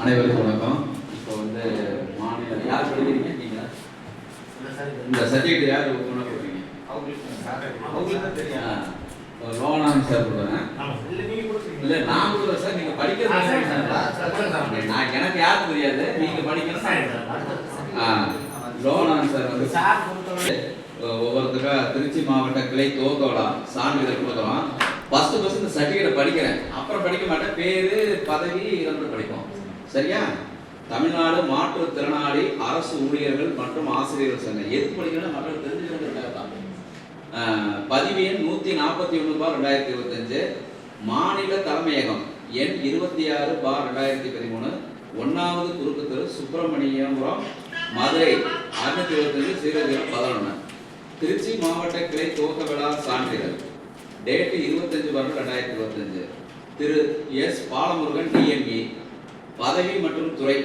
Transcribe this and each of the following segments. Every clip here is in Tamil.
அனைவருக்கும் வணக்கம். இப்போ வந்து மாநில யார் படிக்கிறீங்க நீங்க? இந்த சர்டிஃபிகேட் யார் கொண்டு கொடுக்குறீங்க ஆ, லோகநாதன் சார் கொடுக்குறேன். இல்ல நான் கொடுக்குறேன் சார் நீங்க படிக்கிறது நான் எனக்கு யாரும் தெரியாது நீங்க படிக்கணும். ஆ, லோகநாதன் சார் வந்து ஒவ்வொருத்தருக்கா திருச்சி மாவட்ட கிளை துவக்கவிழா சான்றிதழ் கொடுக்குறோம் ஃபர்ஸ்ட் ஃபர்ஸ்ட் இந்த சர்டிஃபிகேட் படிக்கிறேன். அப்புறம் படிக்க மாட்டேன். பேரு பதவி இதெல்லாம் படிப்போம். சரியா? தமிழ்நாடு மாற்றுத்திறனாளி அரசு ஊழியர்கள் மற்றும் ஆசிரியர்கள் சங்கம். எது படிக்கணும் மக்கள் தெரிஞ்சுக்கிறதுக்காக பதிவு எண் நூற்றி நாற்பத்தி ஒன்று பார் ரெண்டாயிரத்தி இருபத்தஞ்சு. மாநில தலைமையகம் எண் இருபத்தி ஆறு பார் ரெண்டாயிரத்தி பதிமூணு. ஒன்றாவது குறுக்கு தெரு சுப்பிரமணியபுரம் மதுரை அறுநூத்தி இருபத்தஞ்சு ஜீரோ ஜீரோ பதினொன்று திருச்சி மாவட்ட கிளை துவக்க விழா சான்றிதழ். டேட்டு இருபத்தஞ்சு பார் ரெண்டாயிரத்தி இருபத்தஞ்சு. திரு எஸ் பாலமுருகன் டிஎம்இ பதவி மற்றும் துறை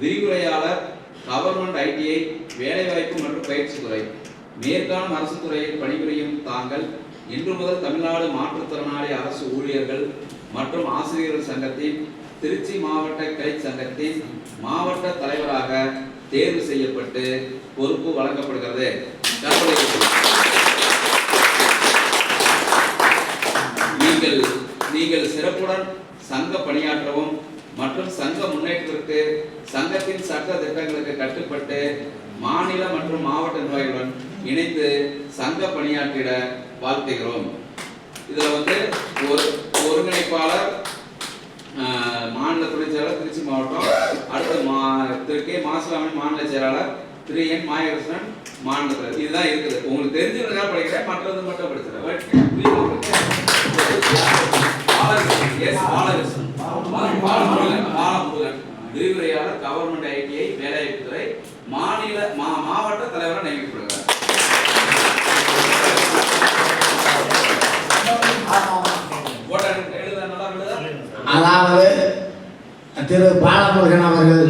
விரிவுரையாளர் கவர்மெண்ட் ஐடிஐ வேலைவாய்ப்பு மற்றும் பயிற்சி துறை மேற்காணும் அரசு துறையில் பணிபுரியும் தாங்கள் இன்று முதல் தமிழ்நாடு மாற்றுத்திறனாளி அரசு ஊழியர்கள் மற்றும் ஆசிரியர்கள் சங்கத்தின் திருச்சி மாவட்ட கிளை சங்கத்தின் மாவட்ட தலைவராக தேர்வு செய்யப்பட்டு பொறுப்பு வழங்கப்படுகிறது. நீங்கள் நீங்கள் சிறப்புடன் சங்க பணியாற்றவும் மற்றும் சங்க முன்னேற்றத்திற்கு சங்கத்தின் சட்ட திட்டங்களுக்கு கட்டுப்பட்டு மாநில மற்றும் மாவட்ட நிர்வாகிகளுடன் இணைந்து சங்க பணியாற்றிட வாழ்த்துகிறோம். இதுல வந்து ஒரு ஒருங்கிணைப்பாளர் மாநில துணை செயலாளர் திருச்சி மாவட்டம். அடுத்து மா திரு கே மாசிலாமணி மாநில செயலாளர் திரு என் மாயகிருஷ்ணன் மாநில தலைவர் இதுதான் இருக்குது. உங்களுக்கு தெரிஞ்சவங்க படிக்கிறேன் மற்றது மட்டும் படிச்சிடறேன். பாலகிருஷ்ணன் எஸ் பாலகிருஷ்ணன். விரிவுரையாளர் கவர்மெண்ட் ஐடிஐ வேலைவாய்ப்புத்துறை மாநில மா மாவட்ட தலைவராக நியமிக்கப்படுகிறார் அதாவது திரு பாலமுருகன் அவர்கள்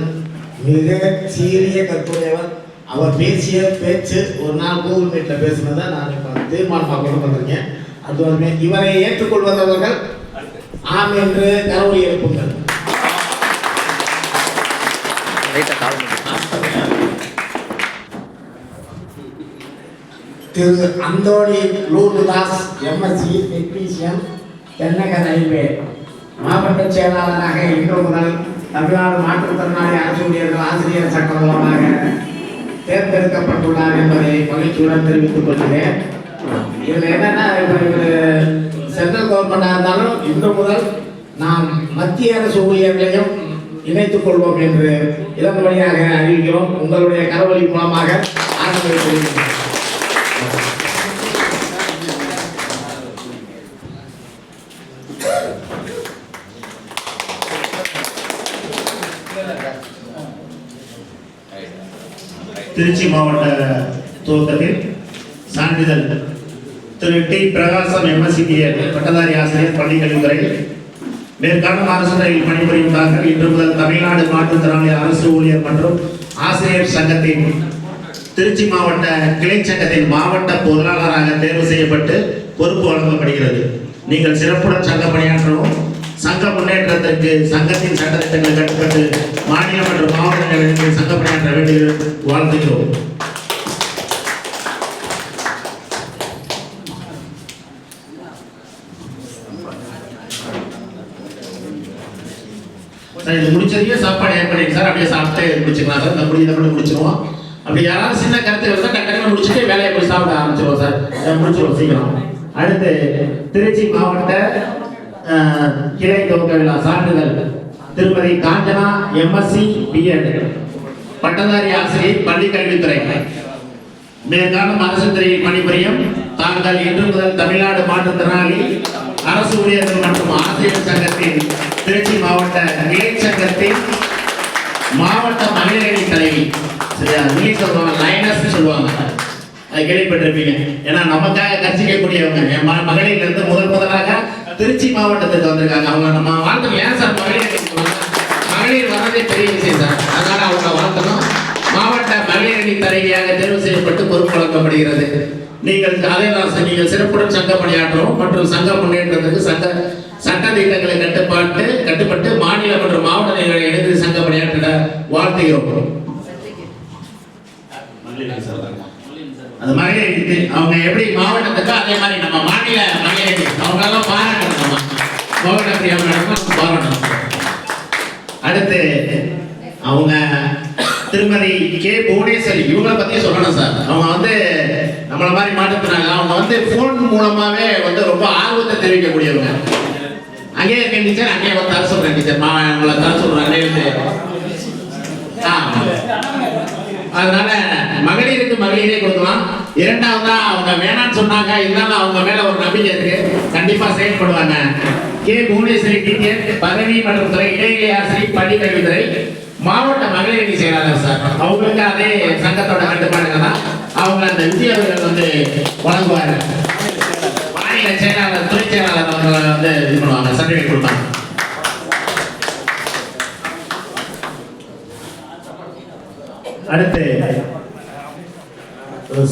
மிக சீரிய கற்புடையவர். அவர் பேசிய பேச்சு ஒரு நாள் கூகுள் மீட்டில் பேசினதை நான் இப்போ தீர்மானமாக கொண்டு வந்திருக்கேன் அது இவரை ஏற்றுக்கொள்வதவர்கள் ஆம் என்று கரவொலி எழுப்புங்கள். திரு அந்தோணி லூர்துதாஸ் எம்எஸ்சி டெக்னீஷியன் தென்னக ரயில்வே. மாவட்ட செயலாளராக இன்று முதல் தமிழ்நாடு மாற்றுத்திறனாளி அரசு ஊழியர்கள் ஆசிரியர் சங்கம் மூலமாக தேர்ந்தெடுக்கப்பட்டுள்ளார் என்பதை மகிழ்ச்சியுடன் தெரிவித்துக் கொள்கிறேன். இதில் என்னென்னா இப்போ இவர் சென்ட்ரல் கவர்மெண்டாக இருந்தாலும் இன்று முதல் நாம் மத்திய அரசு ஊழியர்களையும் இணைத்துக் கொள்வோம் என்று இதன் வழியாக அறிவிக்கிறோம். உங்களுடைய கரவழி மூலமாக ஆரம்பிக்கிறோம் திருச்சி மாவட்ட துவக்கத்தில் சான்றிதழ் திரு டி பிரகாசம் எம்எஸ்சிபிஎல் பட்டதாரி ஆசிரியர் பள்ளி கல்வித்துறை மேற்காணும் அரசு துறையில் பணிபுரியும் தாங்கள் இன்று முதல் தமிழ்நாடு மாற்றுத்திறனாளி அரசு ஊழியர் மற்றும் ஆசிரியர் சங்கத்தின் திருச்சி மாவட்ட கிளை சங்கத்தின் மாவட்ட பொருளாளராக தேர்வு செய்யப்பட்டு பொறுப்பு வழங்கப்படுகிறது. நீங்கள் சிறப்புடன் சங்க பணியாற்றவும் சங்க முன்னேற்றத்திற்கு சங்கத்தின் சட்டத்திட்டங்களை கட்டுப்பட்டு மாநில மற்றும் மாவட்ட நிலையத்தில் சங்க பணியாற்ற வேண்டிய வாழ்த்துகிறோம். சார் இது முடிச்சதையும் சாப்பாடு ஏற்படுங்க சார். அப்படியே சாப்பிட்டு முடிச்சுக்கலாம் சார். இந்த முடிஞ்சதை மட்டும் முடிச்சிருவோம். அப்படி யாராவது சின்ன கருத்து இருந்தால் கட்டணம் முடிச்சுட்டு வேலையை போய் சாப்பிட ஆரம்பிச்சிருவோம் சார். முடிச்சிருவோம் சீக்கிரம். அடுத்து திருச்சி மாவட்ட கிளை துவக்க விழா சான்றிதழ். திருமதி காஞ்சனா எம்எஸ்சி பிஎட் பட்டதாரி ஆசிரியர் பள்ளிக்கல்வித்துறை மேற்காலம் அரசு துறையில் பணிபுரியும் தாங்கள் இன்று முதல் தமிழ்நாடு மாற்றுத்திறனாளி அரசு ஊழியர்கள் மற்றும் ஆசிரியர் சங்கத்தின் திருச்சி மாவட்ட கிளை சங்கத்தின் மாவட்ட மகளிரணி தலைவி சரியா இங்கிலீஷ் சொல்லுவாங்க லைனஸ் சொல்லுவாங்க. அது கேள்விப்பட்டிருப்பீங்க. ஏன்னா நமக்காக கற்றுக்கக்கூடியவங்க என் ம- முதல் முதலாக திருச்சி மாவட்டத்துக்கு வந்திருக்காங்க. அவங்க நம்ம வாழ்த்துறோம் ஏன் சார் மகளிர்? மகளிர் வரதே பெரிய விஷயம் சார். அதனால அவங்க செயல்பட்டு பொறுப்பு வழங்கப்படுகிறது நீங்கள் அதே நீங்கள் சிறப்புடன் சங்கம் பணியாற்றவும் மற்றும் சங்க முன்னேற்றத்துக்கு சங்க சட்ட திட்டங்களை கட்டுப்பாட்டு கட்டுப்பட்டு மாநில மற்றும் மாவட்ட நிலைகளை இணைந்து சங்க வழங்குகிறோம் அது மகளிர் அவங்க எப்படி மாவட்டத்துக்கு அதே மாதிரி நம்ம மாநில மகளிர் அவங்களெல்லாம் பாராட்டணும் நம்ம. கோவிட பாராட்டணும். அடுத்து அவங்க திருமதி கே புவனேஸ்வரி இவங்களை பத்தி சொல்லணும் சார். அவங்க வந்து நம்மள மாதிரி மாற்றுத்திறாங்க அவங்க வந்து ஃபோன் மூலமாவே வந்து ரொம்ப ஆர்வத்தை தெரிவிக்கக்கூடியவங்க. அங்கேயே இருக்க டீச்சர். அங்கேயே வந்து தர சொல்றேன் டீச்சர். மா உங்களை தர சொல்றேன் அங்கேயே இருந்து. ஆ. அதனால மகளிருக்கு மகளிரே கொடுக்கலாம். இரண்டாவதா அவங்க வேணாம்னு சொன்னாங்க. இருந்தாலும் அவங்க மேல ஒரு நம்பிக்கை இருக்கு. கண்டிப்பா செயல்படுவாங்க கே. புவனேஸ்வரி டீச்சர் பதவி மற்றும் துறை இடைநிலை ஆசிரியர் பள்ளி துறை மாவட்ட மகளிர் அணி செயலாளர் சார். அவங்களுக்கு அதே சங்கத்தோட கட்டுப்பாடுகள் தான். அவங்க அந்த விஜய் அவர்கள் வந்து வழங்குவார். மாநில செயலாளர் துறை செயலாளர் அவங்களை வந்து இது பண்ணுவாங்க சர்டிஃபிகேட் கொடுப்பாங்க. அடுத்து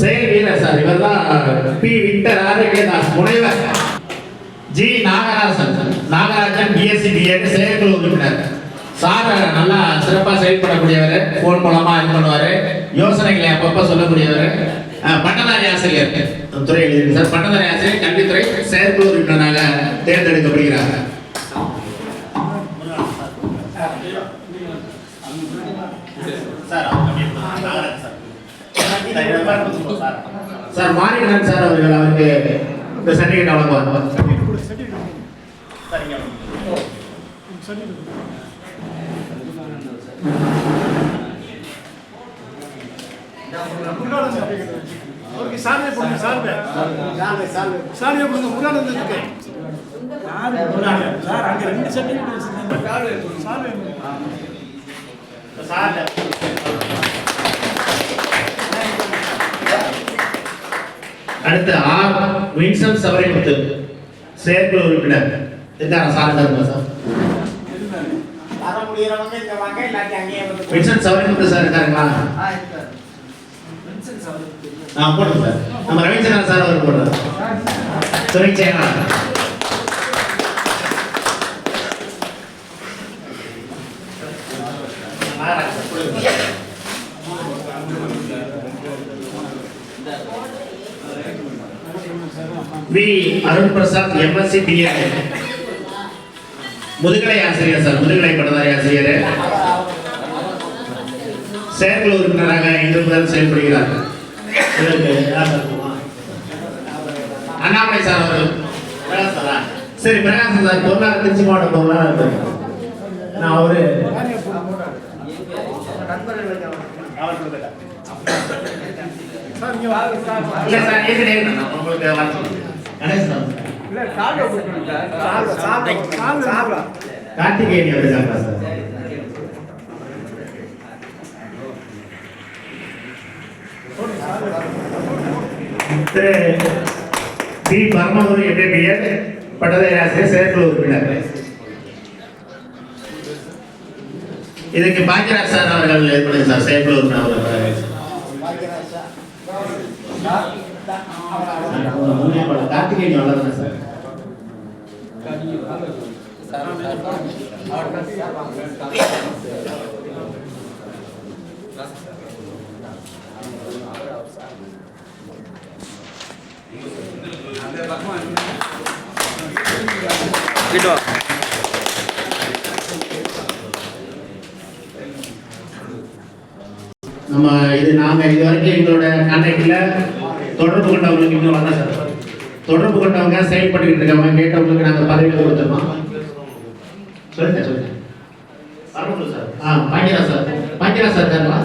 செயல் வீரர் சார். இவர் தான் பி. விக்டர் ஆரோக்கியதாஸ் முனைவர். G Nagarajan. Nagarajan BSc BEd செயற்குழு உறுப்பினர். சார் நல்லா சிறப்பாக செயல்படக்கூடியவர் ஃபோன் மூலமா இது பண்ணுவார். யோசனைகளை அப்பப்போ சொல்லக்கூடியவர். பட்டதாரி ஆசிரியர். துறையில் இருக்கு சார். பட்டதாரி ஆசிரியர் கல்வித்துறை செயற்குழு உறுப்பினராக தேர்ந்தெடுக்கப்படுகிறார். சார் மாரிகண்ணன் சார் அவர்கள் அவருக்கு இந்த சர்டிஃபிகேட் வழங்குவாங்க அவருக்கு சாமியை போடுங்க சார்பே சாமியை கொடுங்க முருகானந்தத்துக்கு சார் அங்க ரெண்டு சர்டிஃபிகேட் வச்சிருந்தேன் சாமி அடுத்து ஆர் வின்சென்ட் சவரிமுத்து செயற்குழு உறுப்பினர். இருக்காரா சார் சார் வர முடியறவங்க இங்க வாங்க இல்லாட்டி அங்கேயே வந்து வின்சென்ட் சவரிமுத்து சார் இருக்காருங்களா ஆ போடுங்க சார். நம்ம ரவீந்திரநாத் சார் அவர் போடுறாரு. துறை செயலாளர் V Arun Prasad MSc BEd முதுகலை ஆசிரியர் சார் முதுகலை பட்டதாரி ஆசிரியர். செயற்குழு உறுப்பினராக இன்று முதல் செயல்படுகிறார்? அண்ணாமலை சார் அவர்கள். சாரா? பிரகாசம் சார் பொருளாதார திருச்சி மாவட்டம் பொருளாதார நான் அவரு. இல்ல சார் ஏற்கனவே உங்களுக்கு கார்த்திகேயன் இருக்காங்க sir? Thiru P Paramaguru MBBS பட்டதாரி ஆசிரியர் செயற்குழு உறுப்பினர். இதுக்கு பாக்கியராஜ் சார் அவர்கள் பண்ணுங்க சார் செயற்குழு உறுப்பினர் கார்த்திகேயன் வளர்றேன் சார். நம்ம இது நாம இது வரைக்கும் எங்களோட கான்டாக்ட்ல தொடர்பு கொண்டவங்களுக்கு இன்னும் வரல சார். தொடர்பு கொண்டவங்க செயல்பட்டுக்கிட்டு இருக்கவங்க கேட்டவங்களுக்கு நாங்கள் பதவி கொடுத்துருக்கோம் சொல்லுங்க சொல்லுங்க. சார். ஆ பாக்கியரா சார். பாக்கியரா சார் தானா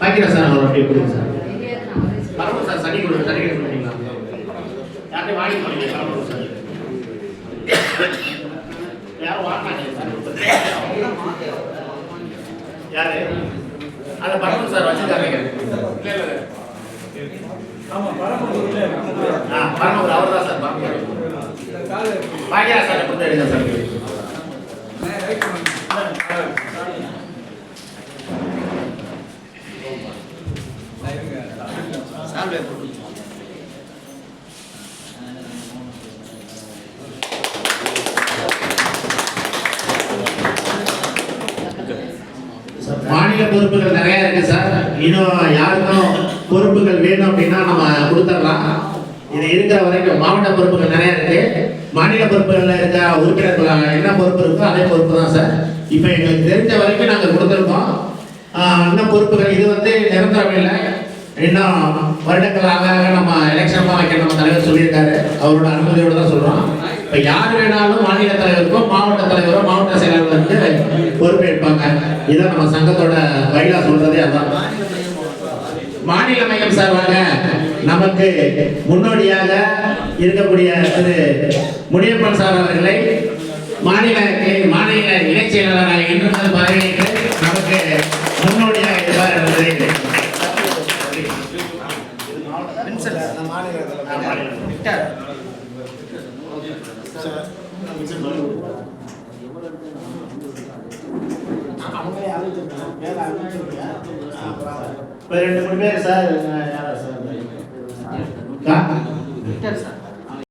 பாக்கியரா சார் அவர் அப்படியே கொடுங்க சார். பரமக்குடி சார். சனி கொடுங்க சனி கொடுங்களா யார்கிட்ட வாங்கி போனீங்க பரமக்குடி சார். யாரும் வாங்கினாங்க சார். யாரு? அந்த பரமன் சார். வச்சிருக்காங்க இல்ல இல்ல. ஆமா ஆ அவர் தான் சார் பரமன் பாக்கியா சார் கொடுத்து எடுங்க சார்? மாநில பொறுப்புகள் நிறைய இருக்கு சார். இன்னும் யாருக்கும் பொறுப்புகள் வேணும் அப்படின்னா நம்ம கொடுத்துடலாம். இது இருக்கிற வரைக்கும் மாவட்ட பொறுப்புகள் நிறைய இருக்கு. மாநில பொறுப்புகளில் இருக்க உறுப்பினர்கள் என்ன பொறுப்பு இருக்கோ அதே பொறுப்பு தான் சார். இப்போ எங்களுக்கு தெரிஞ்ச வரைக்கும் நாங்கள் கொடுத்துருக்கோம். ஆஹ் இன்னும் பொறுப்புகள் இது வந்து நிரந்தரம் இல்லை. இன்னும் வருடங்களாக நம்ம எலெக்ஷன் வைக்க நம்ம தலைவர் சொல்லியிருக்காரு. அவரோட அனுமதியோடு தான் சொல்றோம். இப்போ யார் வேணாலும் மாநில தலைவருக்கோ மாவட்ட தலைவரோ மாவட்ட செயலாளர் வந்து பொறுப்பேற்பாங்க இதான் நம்ம சங்கத்தோட வயலா சொல்றதே அதான் மாநில மையம் சார்பாக நமக்கு முன்னோடியாக இருக்கக்கூடிய திரு முனியப்பன் சார் அவர்களை மாநில மாநில இணைச் செயலாளராக இன்று பதவியேற்று நமக்கு முன்னோடியாக இருப்பார் என்பதை அவங்களே அழைச்சிருக்காங்க பேர் அழைச்சிருக்கீங்க ரெண்டு மூணு பேர் சார் யாரா சார் விக்டர் சார்